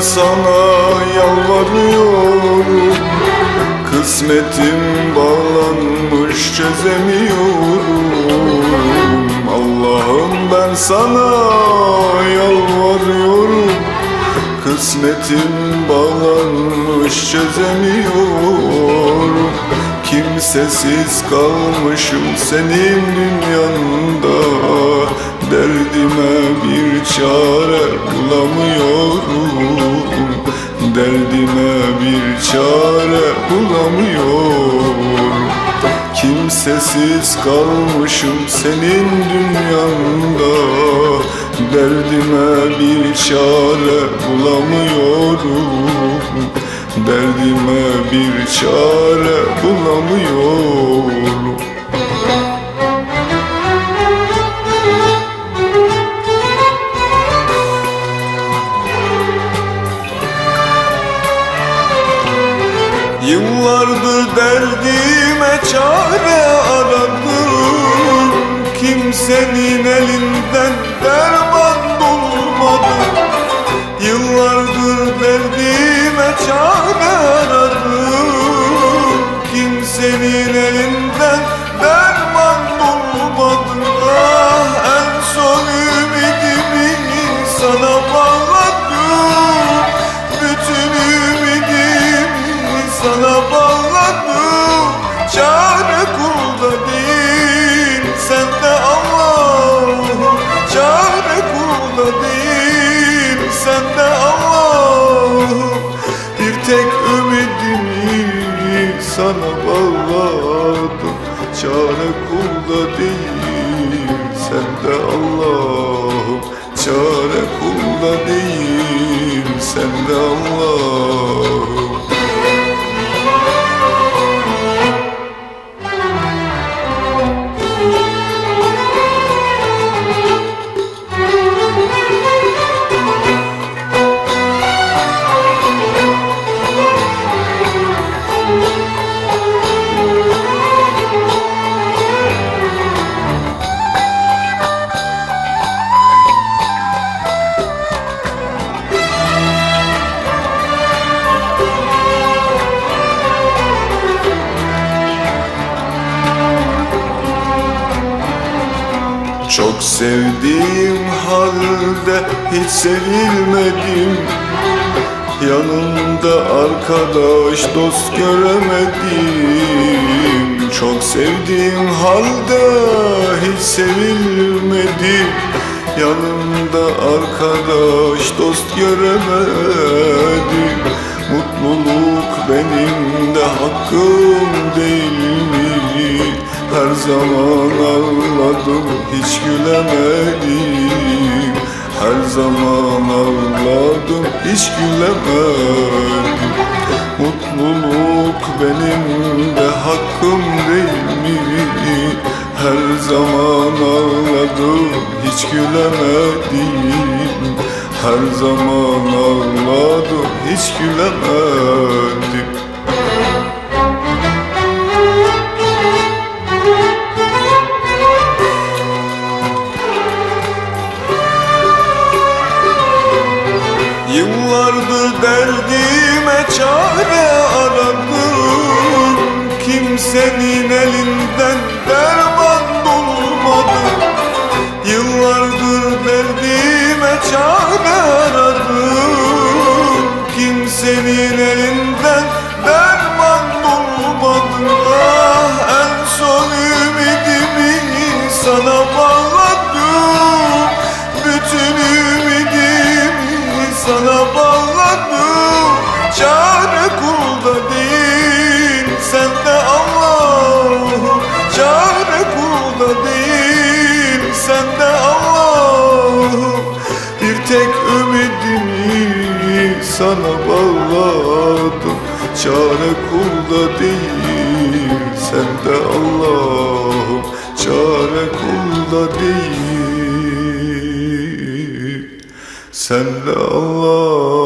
sana yalvarıyorum. Kısmetim bağlanmış çözemiyorum. Allah'ım ben sana yalvarıyorum. Kısmetim bağlanmış çözemiyorum. Kimsesiz kalmışım senin dünyanda Derdime bir çare bulamıyorum. Derdime bir çare bulamıyorum. Kimsesiz kalmışım senin dünyanda. Derdime bir çare bulamıyorum. Derdime bir çare bulamıyorum derdime çare aradım. Kimsenin elinden derman bulmadım. Yıllardır derdime çare aradım. Kimsenin elinden Bir Çok sevdiğim halde hiç sevilmedim. Yanımda arkadaş dost göremedim. Çok sevdiğim halde hiç sevilmedim. Yanımda arkadaş dost göremedim. Mutluluk benim de hakkım değil mi? Her zaman ağladım hiç gülemedim. Her zaman ağladım hiç gülemedim. Mutluluk benim de hakkım değil mi? Her zaman ağladım hiç gülemedim. Her zaman ağladım hiç gülemedim Yıllardır derdime çare aradım. Kimsenin elinden derman bulmadım Yıllardır derdime çare aradım. Kimsenin elinden derman bulmadım Ah en son ümidimi sana bağladım. Bütün tek ümidimi sana bağladım. Çare kulda değil sende Allah'ım. Çare kulda değil sende Allah